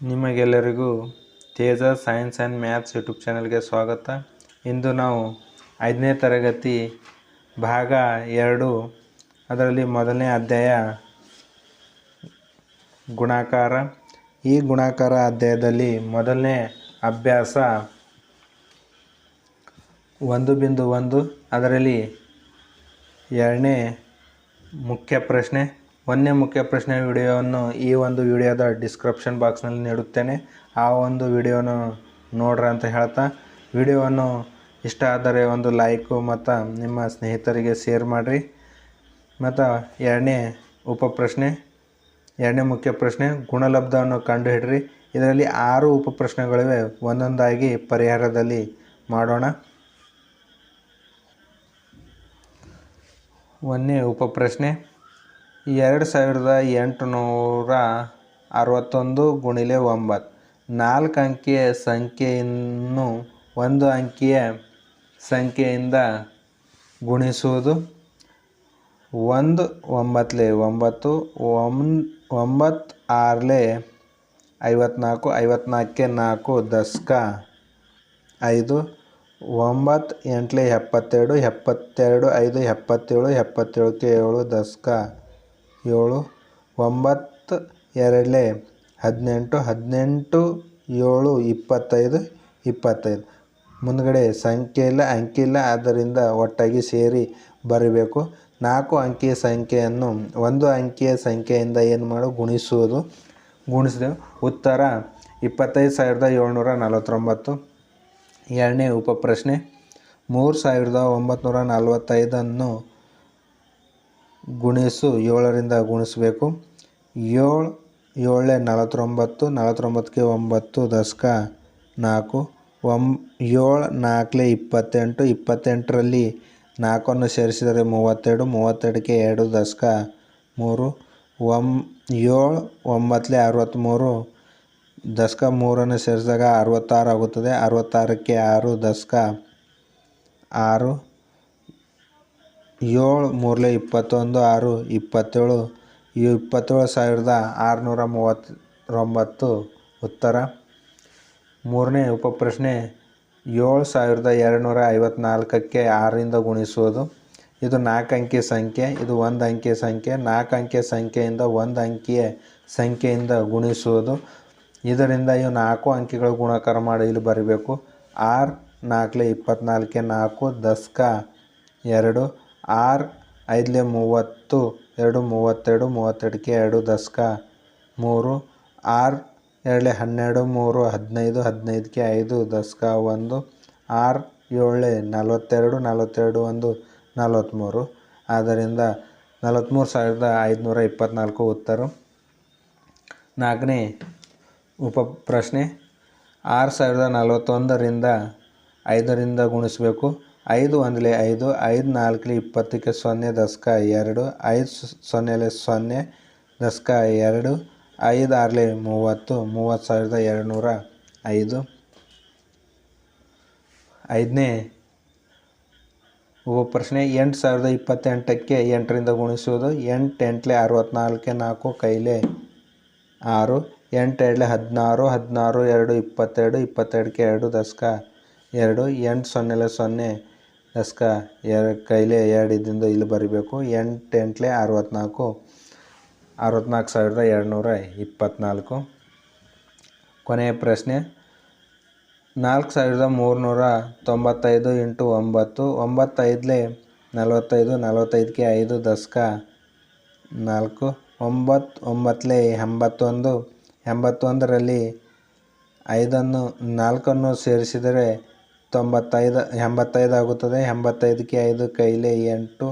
ನಿಮಗೆಲ್ಲರಿಗೂ Teja science and maths YouTube ಚಾನಲ್ಗೆ ಸ್ವಾಗತ. ಇಂದು ನಾವು ಐದನೇ ತರಗತಿ ಭಾಗ ಎರಡು, ಅದರಲ್ಲಿ ಮೊದಲನೇ ಅಧ್ಯಾಯ ಗುಣಾಕಾರ. ಈ ಗುಣಾಕಾರ ಅಧ್ಯಾಯದಲ್ಲಿ ಮೊದಲನೇ ಅಭ್ಯಾಸ ಒಂದು ಬಿಂದು ಒಂದು, ಅದರಲ್ಲಿ ಎರಡನೇ ಮುಖ್ಯ ಪ್ರಶ್ನೆ ಒಂದನೇ ಮುಖ್ಯ ಪ್ರಶ್ನೆ ವಿಡಿಯೋವನ್ನು ಈ ಒಂದು ವಿಡಿಯೋದ ಡಿಸ್ಕ್ರಿಪ್ಷನ್ ಬಾಕ್ಸ್ನಲ್ಲಿ ನೀಡುತ್ತೇನೆ. ಆ ಒಂದು ವಿಡಿಯೋನ ನೋಡ್ರಿ ಅಂತ ಹೇಳ್ತಾ, ವಿಡಿಯೋವನ್ನು ಇಷ್ಟ ಆದರೆ ಒಂದು ಲೈಕು ಮತ್ತು ನಿಮ್ಮ ಸ್ನೇಹಿತರಿಗೆ ಶೇರ್ ಮಾಡಿರಿ. ಮತ್ತು ಎರಡನೇ ಉಪಪ್ರಶ್ನೆ, ಎರಡನೇ ಮುಖ್ಯ ಪ್ರಶ್ನೆ, ಗುಣಲಬ್ಧವನ್ನು ಕಂಡುಹಿಡ್ರಿ. ಇದರಲ್ಲಿ ಆರು ಉಪಪ್ರಶ್ನೆಗಳಿವೆ. ಒಂದೊಂದಾಗಿ ಪರಿಹಾರದಲ್ಲಿ ಮಾಡೋಣ. ಒಂದನೇ ಉಪಪ್ರಶ್ನೆ ಎರಡು ಸಾವಿರದ ಎಂಟುನೂರ ಅರವತ್ತೊಂದು ಗುಣಿಲೆ ಒಂಬತ್ತು. ನಾಲ್ಕು ಅಂಕಿಯ ಸಂಖ್ಯೆಯನ್ನು ಒಂದು ಅಂಕಿಯ ಸಂಖ್ಯೆಯಿಂದ ಗುಣಿಸುವುದು. ಒಂದು, ಒಂಬತ್ತಲೆ ಒಂಬತ್ತು ಒಂಬತ್ತು ಆರಲೆ ಐವತ್ನಾಲ್ಕು ಐವತ್ನಾಲ್ಕೆ ನಾಲ್ಕು ದಶಕ ಐದು, ಒಂಬತ್ತು ಎಂಟ್ಲೆ ಎಪ್ಪತ್ತೆರಡು ಎಪ್ಪತ್ತೆರಡು ಐದು, ಎಪ್ಪತ್ತೇಳು, ಎಪ್ಪತ್ತೇಳಕ್ಕೆ ಏಳು ದಸ್ಕ ಏಳು, ಒಂಬತ್ತು ಎರಡು ಹದಿನೆಂಟು ಹದಿನೆಂಟು, ಏಳು, ಇಪ್ಪತ್ತೈದು ಇಪ್ಪತ್ತೈದು. ಮುಂದುಗಡೆ ಸಂಖ್ಯೆ ಇಲ್ಲ, ಅಂಕಿ ಇಲ್ಲ, ಆದ್ದರಿಂದ ಒಟ್ಟಾಗಿ ಸೇರಿ ಬರೀಬೇಕು. ನಾಲ್ಕು ಅಂಕಿಯ ಸಂಖ್ಯೆಯನ್ನು ಒಂದು ಅಂಕಿಯ ಸಂಖ್ಯೆಯಿಂದ ಏನು ಮಾಡು, ಗುಣಿಸುವುದು. ಗುಣಿಸಿದೆವು ಉತ್ತರ, ಇಪ್ಪತ್ತೈದು ಸಾವಿರದ ಏಳ್ನೂರ ನಲವತ್ತೊಂಬತ್ತು. ಎರಡನೇ ಉಪಪ್ರಶ್ನೆ, ಮೂರು ಸಾವಿರದ ಒಂಬತ್ನೂರ ನಲವತ್ತೈದನ್ನು ಗುಣಿಸು ಏಳರಿಂದ ಗುಣಿಸಬೇಕು. ಏಳು, ಏಳೇ ನಲವತ್ತೊಂಬತ್ತು, ನಲವತ್ತೊಂಬತ್ತಕ್ಕೆ ಒಂಬತ್ತು ದಶಕ ನಾಲ್ಕು. ಒಂ, ಏಳು, ನಾಲ್ಕಲೆ ಇಪ್ಪತ್ತೆಂಟು, ಇಪ್ಪತ್ತೆಂಟರಲ್ಲಿ ನಾಲ್ಕನ್ನು ಸೇರಿಸಿದರೆ ಮೂವತ್ತೆರಡು, ಮೂವತ್ತೆರಡಕ್ಕೆ ಎರಡು ದಶಕ ಮೂರು. ಒಂ, ಏಳು, ಒಂಬತ್ತಲೆ ಅರವತ್ತ್ಮೂರು ದಶಕ ಮೂರನ್ನು ಸೇರಿಸಿದಾಗ ಅರವತ್ತಾರು ಆಗುತ್ತದೆ. ಅರವತ್ತಾರಕ್ಕೆ ಆರು ದಶಕ ಆರು. ಏಳು ಮೂರಲೆ ಇಪ್ಪತ್ತೊಂದು ಆರು ಇಪ್ಪತ್ತೇಳು ಇಪ್ಪತ್ತೇಳು ಸಾವಿರದ ಆರುನೂರ ಮೂವತ್ತೊಂಬತ್ತು. ಉತ್ತರ. ಮೂರನೇ ಉಪಪ್ರಶ್ನೆ, ಏಳು ಸಾವಿರದ ಎರಡುನೂರ ಐವತ್ನಾಲ್ಕಕ್ಕೆ ಆರರಿಂದ ಗುಣಿಸುವುದು. ಇದು ನಾಲ್ಕು ಅಂಕಿ ಸಂಖ್ಯೆ, ಇದು ಒಂದು ಅಂಕಿ ಸಂಖ್ಯೆ, ನಾಲ್ಕು ಅಂಕಿ ಸಂಖ್ಯೆಯಿಂದ ಒಂದು ಅಂಕಿಯ ಸಂಖ್ಯೆಯಿಂದ ಗುಣಿಸುವುದು. ಇದರಿಂದ ಇವು ನಾಲ್ಕು ಅಂಕಿಗಳ ಗುಣಾಕಾರ ಮಾಡಿ ಇಲ್ಲಿ ಬರೀಬೇಕು. ಆರು ನಾಲ್ಕಲೆ ಇಪ್ಪತ್ನಾಲ್ಕೆ ನಾಲ್ಕು, ದಸ್ಕ ಎರಡು. ಆರು ಐದಲೆ ಮೂವತ್ತು, ಎರಡು ಮೂವತ್ತೆರಡು, ಮೂವತ್ತೆರಡಕ್ಕೆ ಎರಡು ದಸ್ಕ, ಮೂರು ಆರು ಎರಡು ಹನ್ನೆರಡು, ಮೂರು ಹದಿನೈದು, ಹದಿನೈದಕ್ಕೆ ಐದು ದಸ್ಕ, ಒಂದು ಆರು ಏಳು ನಲವತ್ತೆರಡು ನಲವತ್ತೆರಡು, ಒಂದು ನಲವತ್ತ್ಮೂರು. ಆದ್ದರಿಂದ ನಲವತ್ತ್ಮೂರು ಸಾವಿರದ ಐದುನೂರ ಇಪ್ಪತ್ತ್ನಾಲ್ಕು ಉತ್ತರ. ನಾಲ್ಕನೇ ಉಪ ಪ್ರಶ್ನೆ, ಆರು ಸಾವಿರದ ನಲವತ್ತೊಂದರಿಂದ ಐದರಿಂದ ಗುಣಿಸಬೇಕು. ಐದು ಒಂದಲೆ ಐದು ಐದು ನಾಲ್ಕಲಿ ಇಪ್ಪತ್ತಕ್ಕೆ ಸೊನ್ನೆ ದಶಕ ಎರಡು, ಐದು ಸೊನ್ನೆಲೆ ಸೊನ್ನೆ ದಶಕ ಎರಡು, ಐದು ಆರಲೆ ಮೂವತ್ತು ಮೂವತ್ತು ಸಾವಿರದ ಎರಡುನೂರ ಐದು. ಐದನೇ ಉಪಪ್ರಶ್ನೆ, ಎಂಟು ಸಾವಿರದ ಇಪ್ಪತ್ತೆಂಟಕ್ಕೆ ಎಂಟರಿಂದ ಗುಣಿಸುವುದು, ಎಂಟು ಎಂಟ್ಲೆ ಅರವತ್ತ್ನಾಲ್ಕೆ ನಾಲ್ಕು ಕೈಲೆ ಆರು, ಎಂಟು ಎರಡಲೆ ಹದಿನಾರು ಹದಿನಾರು ಎರಡು ಇಪ್ಪತ್ತೆರಡು, ಇಪ್ಪತ್ತೆರಡಕ್ಕೆ ಎರಡು ದಶಕ ಎರಡು, ಎಂಟು ಸೊನ್ನೆಲೆ ಸೊನ್ನೆ ದಶಕ ಎರಡು ಕೈಲೇ ಎರಡು ಇದ್ದಿಂದ ಇಲ್ಲಿ ಬರಿಬೇಕು. ಎಂಟು ಎಂಟ್ಲೆ ಅರವತ್ತ್ನಾಲ್ಕು ಅರವತ್ತ್ನಾಲ್ಕು ಸಾವಿರದ ಎರಡುನೂರ ಇಪ್ಪತ್ತ್ನಾಲ್ಕು ಕೊನೆಯ ಪ್ರಶ್ನೆ, ನಾಲ್ಕು ಸಾವಿರದ ಮೂರುನೂರ ತೊಂಬತ್ತೈದು ಇಂಟು ಒಂಬತ್ತು, ಒಂಬತ್ತೈದಲೆ ನಲವತ್ತೈದು ನಲವತ್ತೈದಕ್ಕೆ ಐದು ದಶಕ ನಾಲ್ಕು ಒಂಬತ್ತು ಒಂಬತ್ತಲೇ ಎಂಬತ್ತೊಂದು, ಎಂಬತ್ತೊಂದರಲ್ಲಿ ಐದನ್ನು, ನಾಲ್ಕನ್ನು ಸೇರಿಸಿದರೆ ತೊಂಬತ್ತೈದು, ಎಂಬತ್ತೈದು ಆಗುತ್ತದೆ. ಎಂಬತ್ತೈದಕ್ಕೆ ಐದು ಕೈಲಿ ಎಂಟು,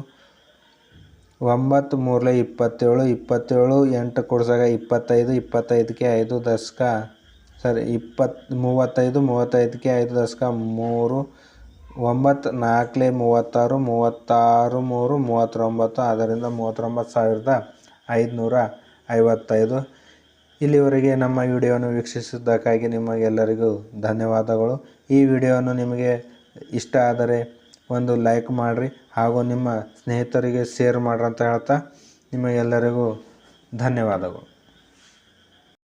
ಒಂಬತ್ತು ಮೂರಲೆ ಇಪ್ಪತ್ತೇಳು ಇಪ್ಪತ್ತೇಳು ಎಂಟು ಕೂಡ್ಸಾಗ ಇಪ್ಪತ್ತೈದು, ಇಪ್ಪತ್ತೈದಕ್ಕೆ ಐದು ದಶಕ, ಸರಿ ಇಪ್ಪತ್ತು ಮೂವತ್ತೈದು, ಮೂವತ್ತೈದಕ್ಕೆ ಐದು ದಶಕ, ಮೂರು, ಒಂಬತ್ತು, ನಾಲ್ಕಲೆ ಮೂವತ್ತಾರು ಮೂವತ್ತಾರು ಮೂರು, ಮೂವತ್ತೊಂಬತ್ತು ಅದರಿಂದ ಮೂವತ್ತೊಂಬತ್ತು ಸಾವಿರದ ಐದುನೂರ ಐವತ್ತೈದು. ಇಲ್ಲಿವರೆಗೆ ನಮ್ಮ ವಿಡಿಯೋವನ್ನು ವೀಕ್ಷಿಸಿದ್ದಕ್ಕಾಗಿ ನಿಮಗೆಲ್ಲರಿಗೂ ಧನ್ಯವಾದಗಳು. ಈ ವಿಡಿಯೋವನ್ನು ನಿಮಗೆ ಇಷ್ಟ ಆದರೆ ಒಂದು ಲೈಕ್ ಮಾಡಿರಿ ಹಾಗೂ ನಿಮ್ಮ ಸ್ನೇಹಿತರಿಗೆ ಶೇರ್ ಮಾಡ್ರಿ ಅಂತ ಹೇಳ್ತಾ ನಿಮಗೆಲ್ಲರಿಗೂ ಧನ್ಯವಾದಗಳು.